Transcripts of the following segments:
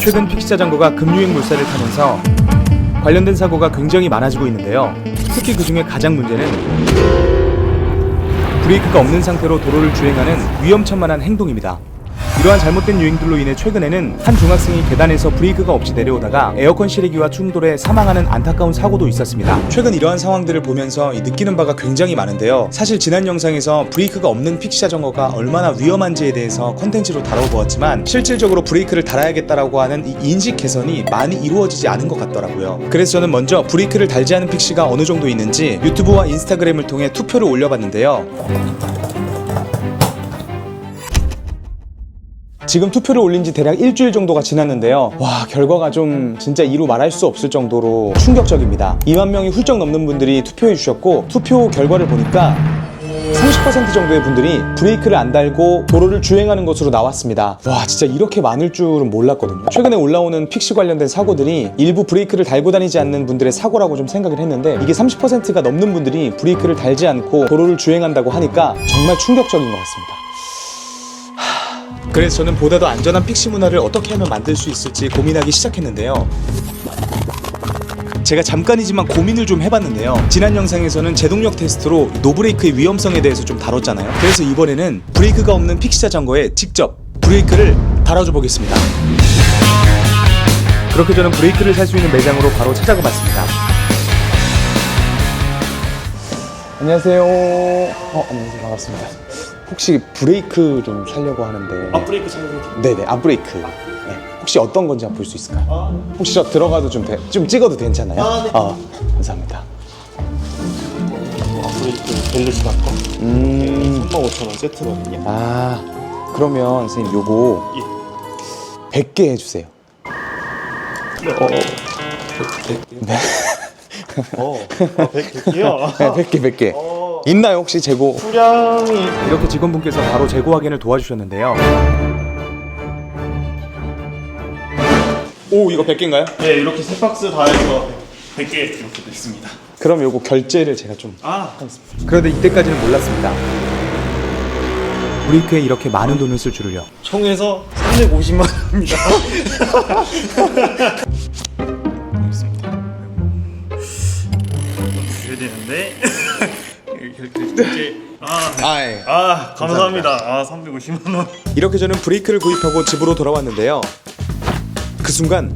최근 픽시 자전거가 급유행 물살을 타면서 관련된 사고가 굉장히 많아지고 있는데요. 특히 그 중에 가장 문제는 브레이크가 없는 상태로 도로를 주행하는 위험천만한 행동입니다. 이러한 잘못된 유행들로 인해 최근에는 한 중학생이 계단에서 브레이크가 없이 내려오다가 에어컨 실리기와 충돌해 사망하는 안타까운 사고도 있었습니다. 최근 이러한 상황들을 보면서 이 느끼는 바가 굉장히 많은데요. 사실 지난 영상에서 브레이크가 없는 픽시 자전거가 얼마나 위험한지에 대해서 컨텐츠로 다뤄보았지만 실질적으로 브레이크를 달아야겠다라고 하는 이 인식 개선이 많이 이루어지지 않은 것 같더라고요. 그래서 저는 먼저 브레이크를 달지 않은 픽시가 어느 정도 있는지 유튜브와 인스타그램을 통해 투표를 올려봤는데요. 지금 투표를 올린 지 대략 일주일 정도가 지났는데요. 와, 결과가 좀 진짜 이루 말할 수 없을 정도로 충격적입니다. 2만 명이 훌쩍 넘는 분들이 투표해 주셨고, 투표 결과를 보니까 30% 정도의 분들이 브레이크를 안 달고 도로를 주행하는 것으로 나왔습니다. 와, 진짜 이렇게 많을 줄은 몰랐거든요. 최근에 올라오는 픽시 관련된 사고들이 일부 브레이크를 달고 다니지 않는 분들의 사고라고 좀 생각을 했는데 이게 30%가 넘는 분들이 브레이크를 달지 않고 도로를 주행한다고 하니까 정말 충격적인 것 같습니다. 그래서 저는 보다 더 안전한 픽시 문화를 어떻게 하면 만들 수 있을지 고민하기 시작했는데요. 제가 잠깐이지만 고민을 좀 해봤는데요. 지난 영상에서는 제동력 테스트로 노브레이크의 위험성에 대해서 좀 다뤘잖아요. 그래서 이번에는 브레이크가 없는 픽시 자전거에 직접 브레이크를 달아줘 보겠습니다. 그렇게 저는 브레이크를 살 수 있는 매장으로 바로 찾아가 봤습니다. 안녕하세요. 어, 안녕하세요. 반갑습니다. 혹시 브레이크 좀 살려고 하는데. 앞브레이크 착용해 네네 앞브레이크. 네. 혹시 어떤 건지 한번 볼 수 있을까요? 혹시 저 들어가도 좀, 돼- 좀 찍어도 괜찮아요? 아, 네. 아, 감사합니다. 앞브레이크 벨루시 바꿔? 음, 35,000원 세트거든요. 아 그러면 선생님 요거 예. 100개 해주세요. 어, 네, 어, 아, 100개요? 네 100개 100개. 어, 있나요 혹시 재고? 수량이 이렇게 직원분께서 바로 재고 확인을 도와주셨는데요. 오 이거 100개인가요? 네, 이렇게 세 박스 다 해서 100개 이렇게 됐습니다. 그럼 요거 결제를 제가 좀 아, 그런데 이때까지는 몰랐습니다. 브레이크에 이렇게 많은 돈을 쓸 줄을요. 총에서 350만 원입니다. 줘야 되는데 이렇게 이렇게 아, 아예 아 감사합니다. 아 350만 원. 이렇게 저는 브레이크를 구입하고 집으로 돌아왔는데요. 그 순간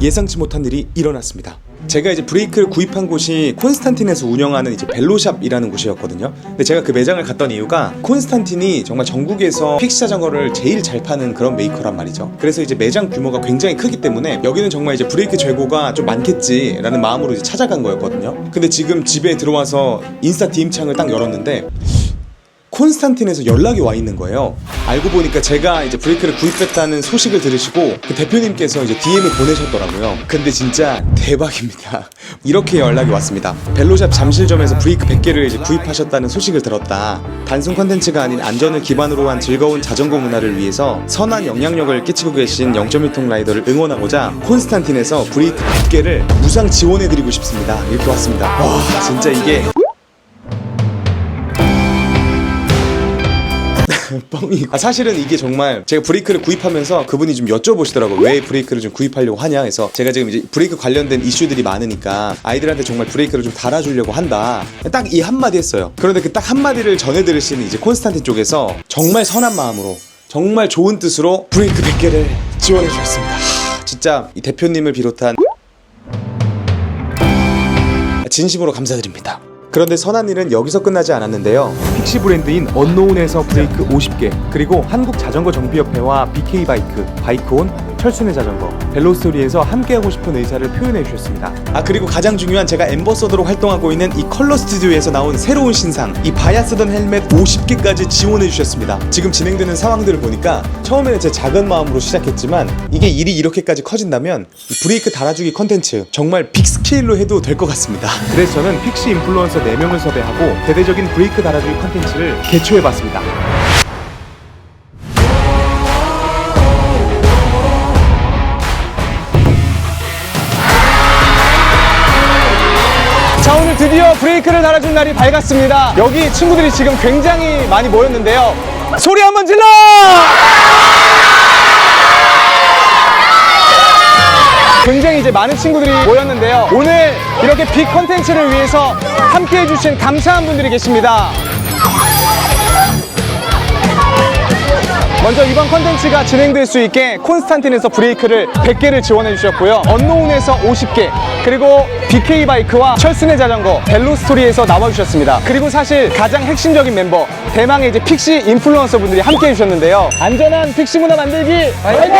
예상치 못한 일이 일어났습니다. 제가 이제 브레이크를 구입한 곳이 콘스탄틴에서 운영하는 이제 벨로샵이라는 곳이었거든요. 근데 제가 그 매장을 갔던 이유가 콘스탄틴이 정말 전국에서 픽시 자전거를 제일 잘 파는 그런 메이커란 말이죠. 그래서 이제 매장 규모가 굉장히 크기 때문에 여기는 정말 이제 브레이크 재고가 좀 많겠지라는 마음으로 이제 찾아간 거였거든요. 근데 지금 집에 들어와서 인스타 DM 창을 딱 열었는데 콘스탄틴에서 연락이 와 있는 거예요. 알고 보니까 제가 이제 브레이크를 구입했다는 소식을 들으시고 그 대표님께서 이제 DM을 보내셨더라고요. 근데 진짜 대박입니다. 이렇게 연락이 왔습니다. 벨로샵 잠실점에서 브레이크 100개를 이제 구입하셨다는 소식을 들었다. 단순 컨텐츠가 아닌 안전을 기반으로 한 즐거운 자전거 문화를 위해서 선한 영향력을 끼치고 계신 0.1통 라이더를 응원하고자 콘스탄틴에서 브레이크 100개를 무상 지원해드리고 싶습니다. 이렇게 왔습니다. 와 진짜 이게 뻥이. 아, 사실은 이게 정말 제가 브레이크를 구입하면서 그분이 좀 여쭤보시더라고요. 왜 브레이크를 좀 구입하려고 하냐 해서 제가 지금 이제 브레이크 관련된 이슈들이 많으니까 아이들한테 정말 브레이크를 좀 달아주려고 한다. 딱 이 한마디 했어요. 그런데 그 딱 한마디를 전해 들으시는 이제 콘스탄틴 쪽에서 정말 선한 마음으로 정말 좋은 뜻으로 브레이크 100개를 지원해 주셨습니다. 하, 진짜 이 대표님을 비롯한 진심으로 감사드립니다. 그런데 선한 일은 여기서 끝나지 않았는데요. 픽시 브랜드인 언노운에서 브레이크 50개, 그리고 한국 자전거 정비협회와 BK 바이크, 바이크온, 철순의 자전거, 벨로스토리에서 함께하고 싶은 의사를 표현해 주셨습니다. 아 그리고 가장 중요한 제가 엠버서더로 활동하고 있는 이 컬러 스튜디오에서 나온 새로운 신상, 이 바야 쓰던 헬멧 50개까지 지원해 주셨습니다. 지금 진행되는 상황들을 보니까 처음에는 제 작은 마음으로 시작했지만 이게 일이 이렇게까지 커진다면 이 브레이크 달아주기 컨텐츠 정말 빅 스케일로 해도 될 것 같습니다. 그래서 저는 픽시 인플루언서 4명을 섭외하고 대대적인 브레이크 달아주기 컨텐츠를 개최해 봤습니다. 드디어 브레이크를 달아준 날이 밝았습니다. 여기 친구들이 지금 굉장히 많이 모였는데요. 소리 한번 질러! 굉장히 이제 많은 친구들이 모였는데요. 오늘 이렇게 빅 컨텐츠를 위해서 함께 해주신 감사한 분들이 계십니다. 먼저 이번 컨텐츠가 진행될 수 있게 콘스탄틴에서 브레이크를 100개를 지원해 주셨고요. 언노운에서 50개, 그리고 BK 바이크와 철순의 자전거, 벨로스토리에서 나와주셨습니다. 그리고 사실 가장 핵심적인 멤버, 대망의 이제 픽시 인플루언서 분들이 함께 해주셨는데요. 안전한 픽시 문화 만들기 화이팅!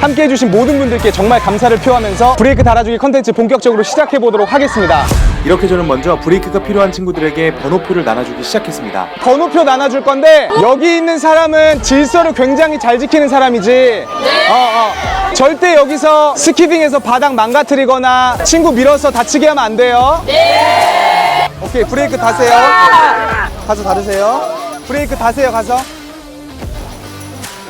함께 해주신 모든 분들께 정말 감사를 표하면서 브레이크 달아주기 컨텐츠 본격적으로 시작해 보도록 하겠습니다. 이렇게 저는 먼저 브레이크가 필요한 친구들에게 번호표를 나눠주기 시작했습니다. 번호표 나눠줄 건데 여기 있는 사람은 질 서를 굉장히 잘 지키는 사람이지. 어, 어. 절대 여기서 스키딩에서 바닥 망가뜨리거나 친구 밀어서 다치게 하면 안 돼요. 네. 오케이 브레이크 다세요. 가서 다르세요. 브레이크 다세요 가서.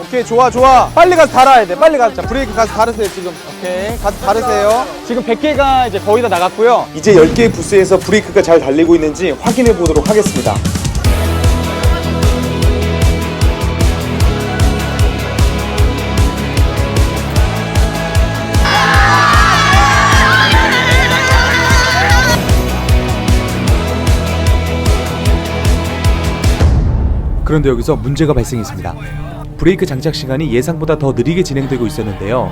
오케이 좋아 좋아 빨리 가서 달아야 돼 빨리 가서 자 브레이크 가서 다르세요 지금 오케이 가서 다르세요 지금 100개가 이제 거의 다 나갔고요 이제 10개의 부스에서 브레이크가 잘 달리고 있는지 확인해 보도록 하겠습니다. 그런데 여기서 문제가 발생했습니다. 브레이크 장착 시간이 예상보다 더 느리게 진행되고 있었는데요.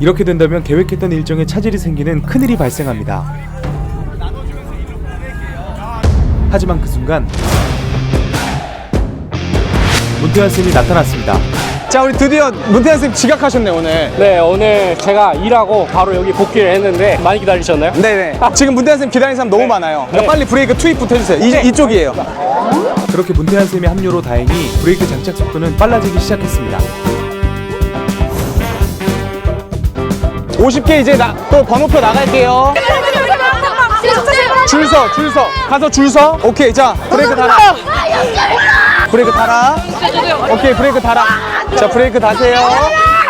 이렇게 된다면 계획했던 일정에 차질이 생기는 큰일이 발생합니다. 하지만 그 순간 문태환 쌤이 나타났습니다. 자 우리 드디어 문태환 쌤 지각하셨네 오늘 네, 오늘 제가 일하고 바로 여기 복귀를 했는데 많이 기다리셨나요? 네네. 지금 문태환 쌤 기다리는 사람 너무 많아요. 그러니까 네. 빨리 브레이크 투입부터 해주세요. 이, 이쪽이에요. 그렇게 문태환 쌤의 합류로 다행히 브레이크 장착 속도는 빨라지기 시작했습니다. 50개 이제 나, 또 번호표 나갈게요. 줄 서, 줄 서. 가서 줄 서. 오케이, 자, 브레이크 달아. 브레이크 달아. 오케이, 브레이크 달아. 자, 브레이크 다세요.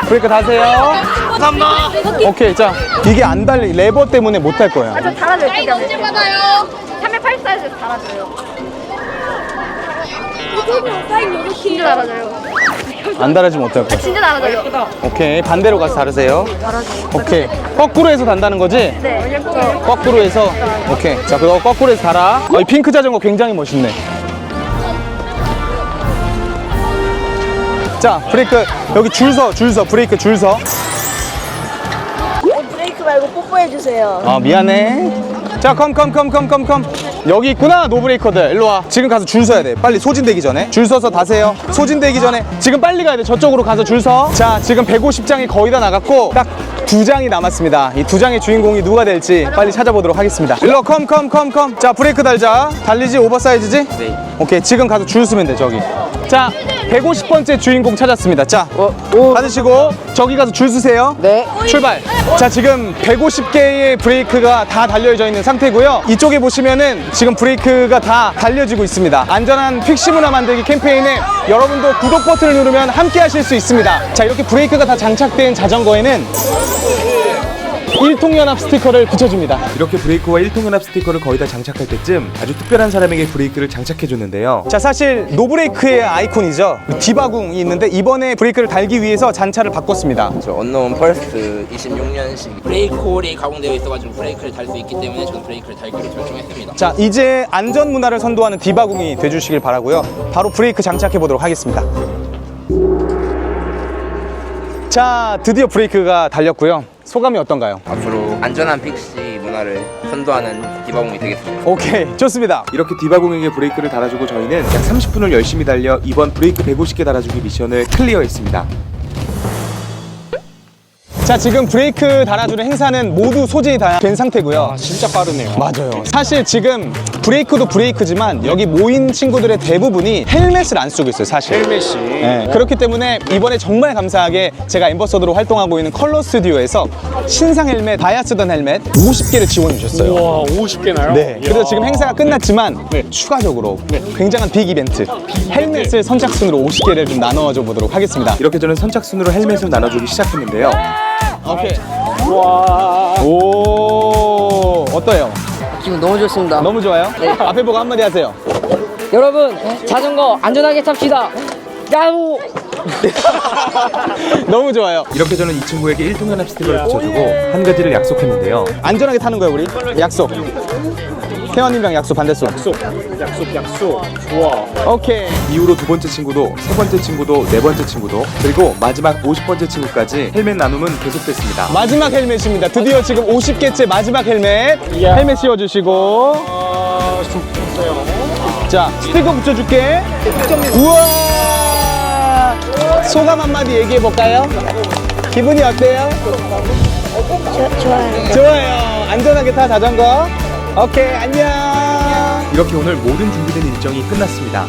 브레이크 다세요. 감사합니다. 오케이, 자, 이게 안 달리, 레버 때문에 못 할 거예요. 저 달아줘요. 사인 언제 받아요? 384에서 달아줘요. 진짜 달아줘요. 안 달아지면 못할 거예요. 진짜 달아줘요. 오케이, 반대로 가서 다르세요. 오케이, 거꾸로 해서 단다는 거지? 네. 거꾸로 해서 오케이 자 그거 거꾸로 해서 달아 어, 이 핑크 자전거 굉장히 멋있네 자 브레이크 여기 줄 서 줄 서 브레이크 줄 서 브레이크 말고 뽀뽀해 주세요. 아 미안해 자 컴 컴 컴 컴 컴 컴 여기 있구나 노브레이커들. 일로 와. 지금 가서 줄 서야 돼. 빨리 소진되기 전에. 줄 서서 다세요. 소진되기 전에. 지금 빨리 가야 돼. 저쪽으로 가서 줄서자 지금 150장이 거의 다 나갔고 딱 두 장이 남았습니다. 이 두 장의 주인공이 누가 될지 빨리 찾아보도록 하겠습니다. 일로 컴컴컴 컴. 자 브레이크 달자. 달리지? 오버사이즈지? 네. 오케이. 지금 가서 줄 서면 돼 저기 자 150번째 주인공 찾았습니다. 자 받으시고 저기 가서 줄 서세요. 네. 출발. 자 지금 150개의 브레이크가 다 달려져 있는 상태고요. 이쪽에 보시면은 지금 브레이크가 다 달려지고 있습니다. 안전한 픽시 문화 만들기 캠페인에 여러분도 구독 버튼을 누르면 함께 하실 수 있습니다. 자 이렇게 브레이크가 다 장착된 자전거에는 일통연합 스티커를 붙여줍니다. 이렇게 브레이크와 일통연합 스티커를 거의 다 장착할 때쯤 아주 특별한 사람에게 브레이크를 장착해 줬는데요. 자 사실 노브레이크의 아이콘이죠. 디바궁이 있는데 이번에 브레이크를 달기 위해서 잔차를 바꿨습니다. 저 언노운 펄스 26년식 브레이크 홀이 가공되어 있어가지고 브레이크를 달 수 있기 때문에 저는 브레이크를 달기로 결정했습니다. 자 이제 안전 문화를 선도하는 디바궁이 돼주시길 바라고요. 바로 브레이크 장착해 보도록 하겠습니다 자 드디어 브레이크가 달렸고요 소감이 어떤가요? 앞으로 안전한 픽시 문화를 선도하는 디바공이 되겠습니다. 오케이 좋습니다 이렇게 디바공에게 브레이크를 달아주고 저희는 약 30분을 열심히 달려 이번 브레이크 150개 달아주기 미션을 클리어했습니다. 자 지금 브레이크 달아주는 행사는 모두 소진이 다 된 상태고요 진짜 빠르네요. 맞아요. 사실 지금 브레이크도 브레이크지만 여기 모인 친구들의 대부분이 헬멧을 안 쓰고 있어요, 사실. 헬멧이. 네, 그렇기 때문에 이번에 정말 감사하게 제가 엠버서더로 활동하고 있는 컬러 스튜디오에서 신상 헬멧, 다야 쓰던 헬멧 50개를 지원해 주셨어요. 와, 50개나요? 네. 그래서 지금 행사가 끝났지만 추가적으로 굉장한 빅 이벤트 헬멧을 선착순으로 50개를 좀 나눠줘 보도록 하겠습니다. 이렇게 저는 선착순으로 헬멧을 나눠주기 시작했는데요. 오케이. 오 어떠해요? 기분 너무 좋습니다. 너무 좋아요? 앞에 보고 한마디 하세요. 여러분 자전거 안전하게 탑시다. 야호! 너무 좋아요. 이렇게 저는 이 친구에게 1등 연합 스티커를 붙여주고 한 가지를 약속했는데요. 안전하게 타는 거예요, 우리. 약속. 태원님이랑 약속 반대손. 약속, 약속, 약속. 좋아. 오케이. 이후로 두 번째 친구도, 세 번째 친구도, 네 번째 친구도, 그리고 마지막 50번째 친구까지 헬멧 나눔은 계속됐습니다. 마지막 헬멧입니다. 드디어 지금 50개째 마지막 헬멧. 이야. 헬멧 씌워주시고. 자, 스티커 붙여줄게. 우와! 소감 한마디 얘기해 볼까요? 기분이 어때요? 좋아요. 좋아요. 안전하게 타 자전거. 오케이, 안녕. 이렇게 오늘 모든 준비된 일정이 끝났습니다.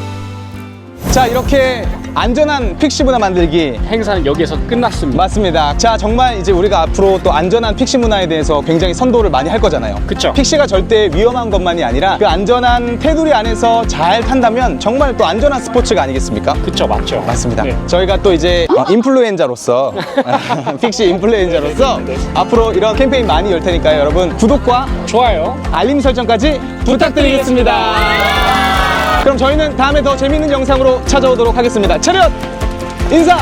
자, 이렇게 안전한 픽시 문화 만들기 행사는 여기에서 끝났습니다. 맞습니다. 자, 정말 이제 우리가 앞으로 또 안전한 픽시 문화에 대해서 굉장히 선도를 많이 할 거잖아요. 그쵸. 픽시가 절대 위험한 것만이 아니라 그 안전한 테두리 안에서 잘 탄다면 정말 또 안전한 스포츠가 아니겠습니까? 그쵸, 맞죠. 맞습니다. 네. 저희가 또 이제 어, 인플루엔자로서 픽시 인플루엔자로서 앞으로 이런 캠페인 많이 열 테니까요. 여러분 구독과 좋아요. 알림 설정까지 부탁드리겠습니다. 그럼 저희는 다음에 더 재밌는 영상으로 찾아오도록 하겠습니다. 차렷 인사.